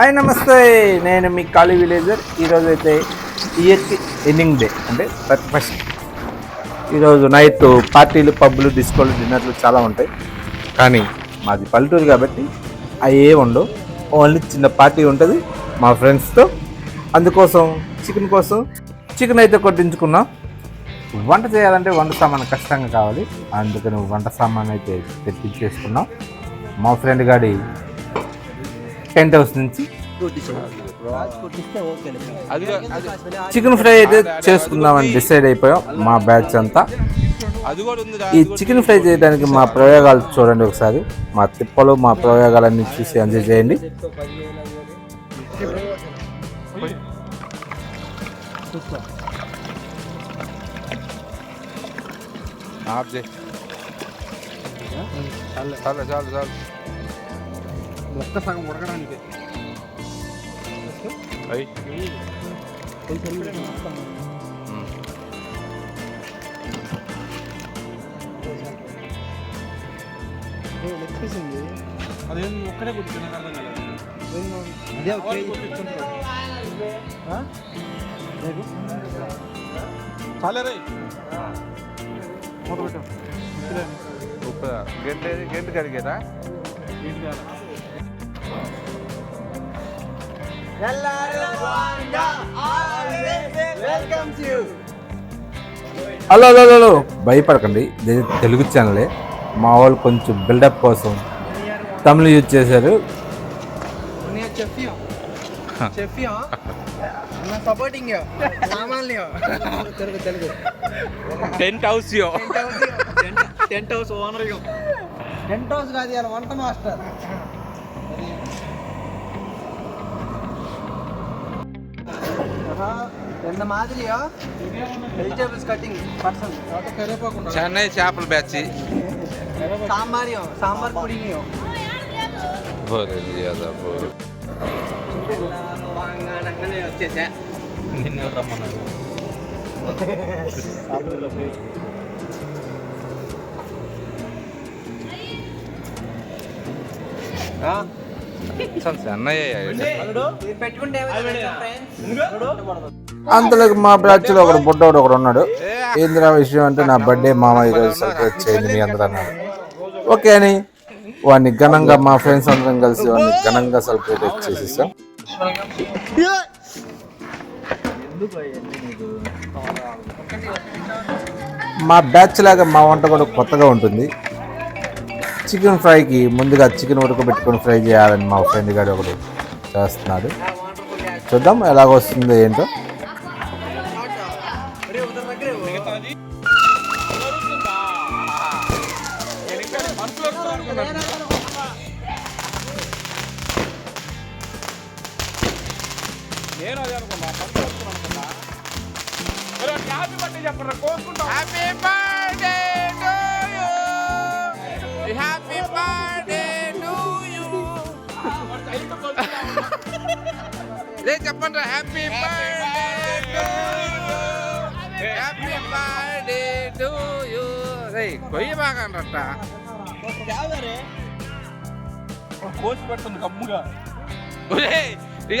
Hi నమస్తే. నేను మీ కాళీ villager. ఈరోజు అయితే ఇయర్కి ఎండింగ్ డే అంటే థర్టీ ఫస్ట్. ఈరోజు నైట్ పార్టీలు పబ్బులు డిస్కోలు డిన్నర్లు చాలా ఉంటాయి. కానీ మాది పల్లెటూరు కాబట్టి అవి ఏ ఉండవు. ఓన్లీ చిన్న పార్టీ ఉంటుంది మా ఫ్రెండ్స్తో. అందుకోసం చికెన్ కోసం చికెన్ అయితే కొట్టించుకున్నాం. వంట చేయాలంటే వంట సామాన్ కష్టంగా కావాలి. అందుకని వంట సామాన్ అయితే తెప్పించేసుకున్నాం. మా ఫ్రెండ్ గాడి టెంట్ హౌస్ నుంచి చికెన్ ఫ్రై అయితే చేసుకుందామని డిసైడ్ అయిపోయాం. మా బ్యాచ్ అంతా. ఈ చికెన్ ఫ్రై చేయడానికి మా ప్రయోగాలు చూడండి ఒకసారి. మా తిప్పలు మా ప్రయోగాలన్నీ చూసి ఎంజాయ్ చేయండి. చాలు చాలు చాలు. ఒక్క సగం ఉడకడానికి. అయ్యి లెక్కేసింది అదేం ఒక్కడే నాకు అర్థం కాలేదు. అదే ఒక చాలే రే మూత పెట్టు. ఉప్పు గంట గంట కడిగారా హలో హలో హలో భయపడకండి. ఇది తెలుగు ఛానలే. మా వాళ్ళు కొంచెం బిల్డప్ కోసం తమిళ యూజ్ చేశారు. టెంట్ హౌస్ యో? Tent house owner tent house కాదు వంట master. Vegetables cutting person. Chennai చేపల బ్యాచ్. సాంబార్ సాంబార్ పుడి వచ్చేసా నిన్న రమ్మన్నారు? అసలు చెన్నై పెట్టుకుంటే అంతలోకి మా బ్యాచ్లో ఒకడు బుడ్డోడు ఒకడు ఉన్నాడు. ఏందిరా విషయం అంటే నా బర్త్డే మామ ఈరోజు సెలబ్రేట్ చేయండి మీ అందరూ అన్నాడు ఓకే అని వాడిని ఘనంగా మా ఫ్రెండ్స్ అందరం కలిసి వాడిని ఘనంగా సెలబ్రేట్ చేసేసాం. మా బ్యాచ్ లాగా మా వంట కూడా కొత్తగా ఉంటుంది. చికెన్ ఫ్రైకి ముందుగా చికెన్ ఉడకబెట్టుకొని ఫ్రై చేయాలని మా ఫ్రెండ్ గారు ఒకడు చేస్తున్నాడు. చూద్దాం ఎలాగ వస్తుందో ఏంటో. నేను అదే అనుకున్నా. అనుకున్నా హ్యాపీ బర్త్డే చెప్పరా కోసుకుంటాం. హ్యాపీ బర్త్డే లే చెప్పండి happy birthday happy birthday to you రే కొయ్య బాగా అంటట కోసి పెడుతుంది కమ్ముగా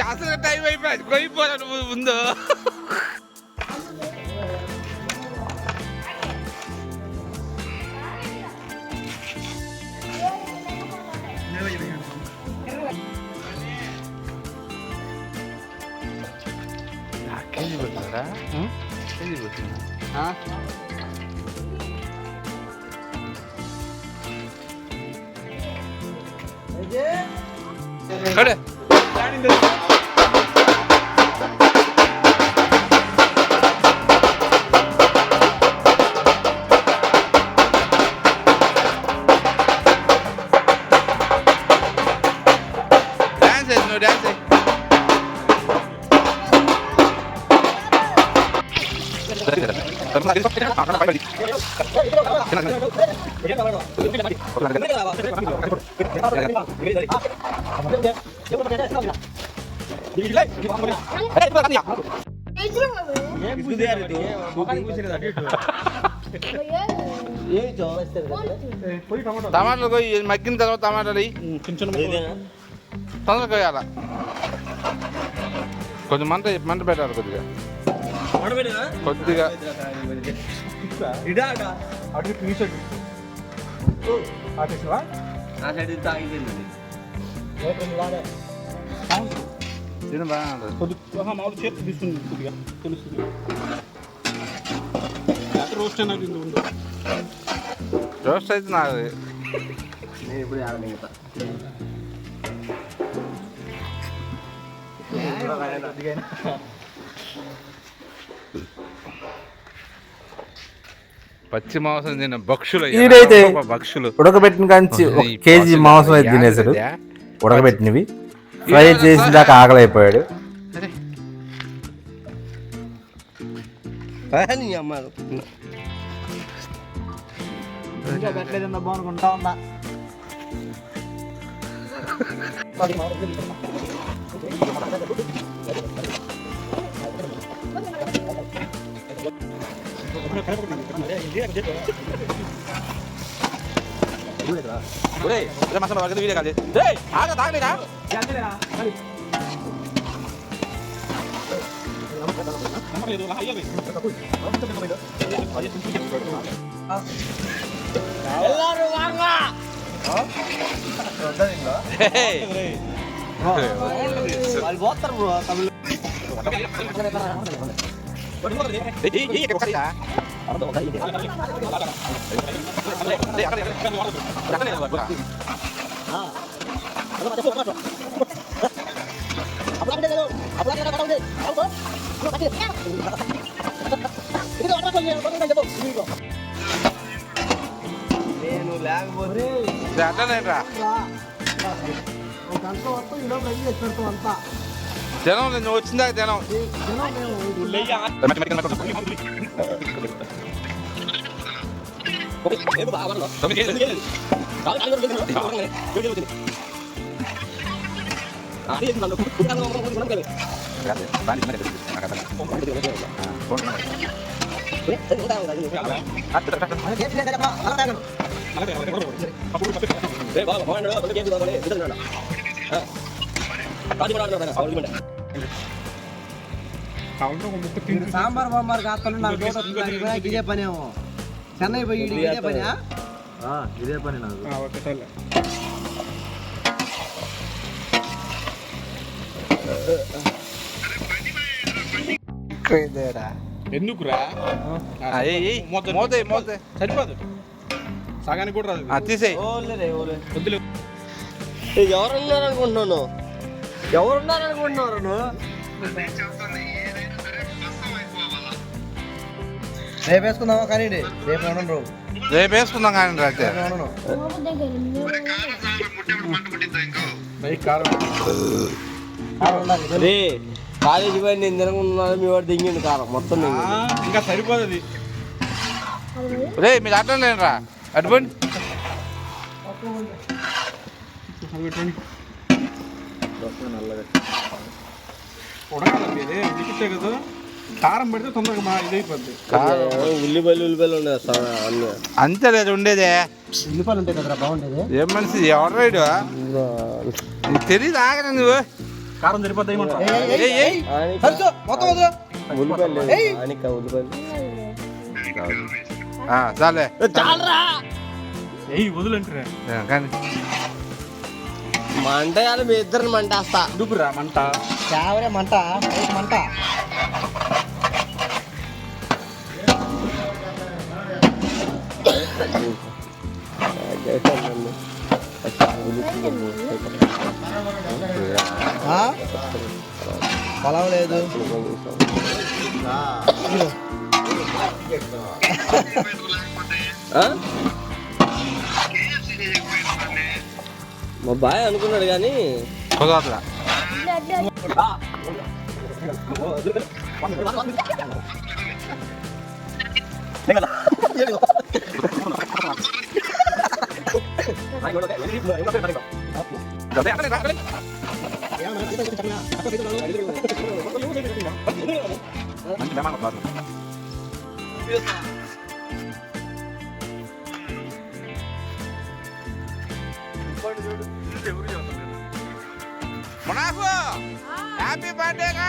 అసలు టైం అయిపోయింది. కొయ్యిపోరా నువ్వు ముందు. కేజీ పెట్టినారా కేజీ పెట్టినా కడే డాన్స్ టమాటాలు కొయ్యి మగ్గిన తర్వాత టమాటాలు కొంచెం తొందరగా కొయ్యాల కొంచెం మంట మంట పెట్టాలి కొద్దిగా. కొద్దిగా. అటు టీ షర్ట్ ఆర్టిస్ట్వా తిను బాగా ఉంటుంది. కొద్దిగా మామూలు చేతి తీసుకుంది కొద్దిగా. తెలుస్తుంది. రోస్ట్ అయినా తింది ఉండు రోస్ట్ అయితే నాకు పచ్చి మాంసం తిన్న భక్షులు ఈడైతే భక్షులు. ఉడకబెట్టిన కాంచి ఒక ఈ కేజీ మాంసం అయితే తినేసాడు. ఉడకబెట్టినవి. ఫ్రై చేసిన దాకా ఆకలి అయిపోయాడు అరే, ఇంకా పెట్టలేదన్నా బాగునుకుంటా ఉన్నా ఒరేయ్, ఒరేయ్, మసాలా వరకది వీడియో కాదు. రేయ్, ఆగ, తాగలేదా? రేయ్. వాళ్ళు పోతారు బ్రో తమిళ నేను లేకపోతే రే, అట్లనే రా. ఒక గంట వస్తాం ఈ లోపల ఎంజాయ్ పెడతాం అంతా జనం నువ్వు వచ్చిందాక జనం సాంబార్ బాంబార్ కాస్తాను నాకు తోట వస్తుంది. నాకు ఇదే పనేమో చెన్నై పోయి ఇదే పనా ఇదే పని నాకు. ఓకే సరే ఎందుకురా. మోతే మోతే సరిపోదు. సగానికి కూడా రాదు. ఆ, తీసేయ్. వద్దులే. ఎవరున్నారు అనుకుంటున్నాను. ఎవరున్నారు అనుకుంటున్నారు నువ్వు? రేపు వేసుకుందామా కానీ రేపు ఉండను రేపు వేసుకుందాం కానీ రా అయితే. రే కాలేజీ పోయి నేను తినకున్నాను మీ వాడు దింగింది కారం. మొత్తం ఇంకా సరిపోదు అది రే మీరు అట్లనే రా అటువంటి ఉడకాలి ఇది. ఉడికితే కదా? కారం పెడితే తొందరగా మా ఇది అయిపోద్ది ఉల్లిపాయలు ఉల్లిపాయలు ఉన్నాయి సార్ అన్నీ. అంతే లేదు ఉండేదే. ఉల్లిపాయలు ఉంటాయి కదరా బాగుండేది. ఏం మనిషి ఎవరు రైడు? నీకు తెలియదు ఆగరా నువ్వు? కారం ఏయ్, ఏయ్. మొత్తం ఉల్లిపాయలు ఉల్లిపాయలు ఆ, చాలే. ఏయ్ వదులంటారా ఆ, కానీ మంట వేయాలి మీ ఇద్దరిని మంటేస్తా. ఎందుకురా మంట. చావరే మంట మంట. పొలం లేదు. మా బాయ్ అనుకున్నాడు కానీ. మంచి మెహమాన్ వస్తారు. బర్త్డేగా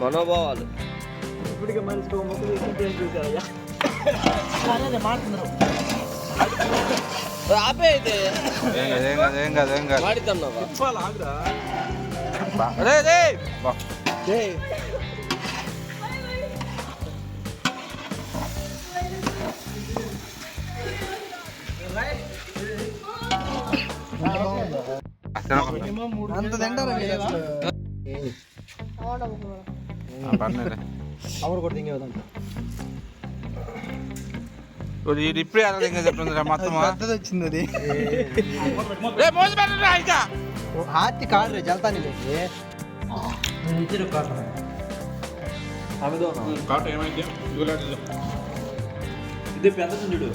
మనోభావాలు. ఇప్పటికే ముక్కలు ఇచ్చి చూసారయ్యా ఆపే అయితే ఏం అంత తింటారా ఇప్పుడే అలా ఇంకా చెప్తుంది మొత్తం పెద్దది వచ్చింది అది. రే మోసి పెట్టరా ఇంకా. హార్ట్ కాదు రే జల్తాని లేకి కాబట్టి ఏమైంది? ఇది పెద్ద చూడు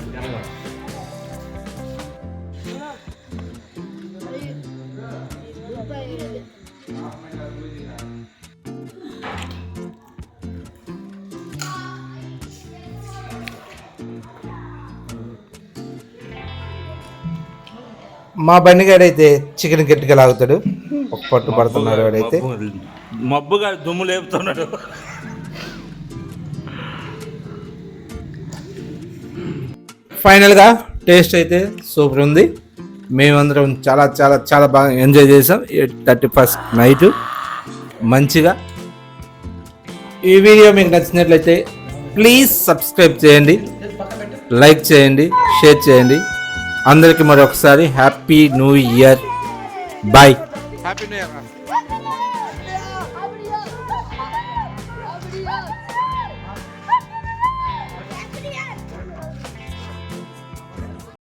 మా బండిగాడైతే చికెన్ గట్టిగా లాగుతాడు. ఒక పట్టు పడుతున్నాడు వాడైతే. మబ్బుగా దుమ్ము లేపుతున్నాడు. ఫైనల్గా టేస్ట్ అయితే సూపర్ ఉంది. మేమందరం చాలా చాలా చాలా బాగా ఎంజాయ్ చేసాం. Thirty first night. మంచిగా. ఈ వీడియో మీకు నచ్చినట్లయితే ప్లీజ్ సబ్స్క్రైబ్ చేయండి. లైక్ చేయండి షేర్ చేయండి. అందరికీ మరొకసారి happy new year. Bye happy new year